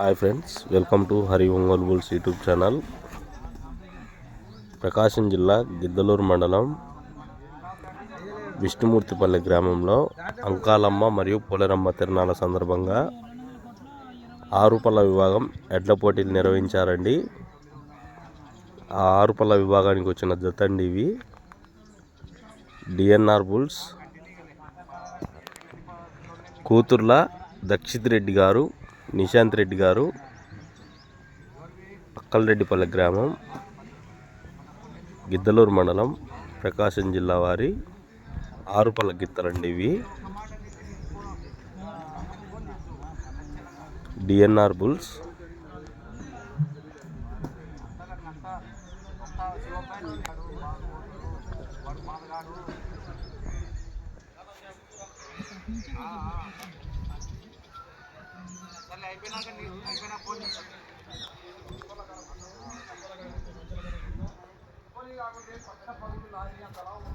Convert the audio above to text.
Hi friends welcome to Hari Ongole bulls YouTube channel. Prakasam జిల్లా గిద్దలూరు మండలం విష్ణుమూర్తిపల్లి గ్రామంలో అంకాలమ్మ మరియు పోలేరమ్మ తిరణాల సందర్భంగా ఆరుపల్ల విభాగం ఎడ్ల పోటీలు నిర్వహించారండి. ఆ ఆరుపల్ల విభాగానికి వచ్చిన జతండి ఇవి. డిఎన్ఆర్ బుల్స్ కూతుర్ల దక్షిత్ రెడ్డి గారు నిశాంత్ రెడ్డి గారు అక్కలరెడ్డిపల్లె గ్రామం గిద్దలూరు మండలం ప్రకాశం జిల్లా వారి ఆరుపల్ల గిత్తలండి ఇవి. DNR bulls. అయిపోయినాక అయిపోయినా ఫోన్ చేస్తాను కాకుంటే పక్కన పగులు లారీ అంత లావు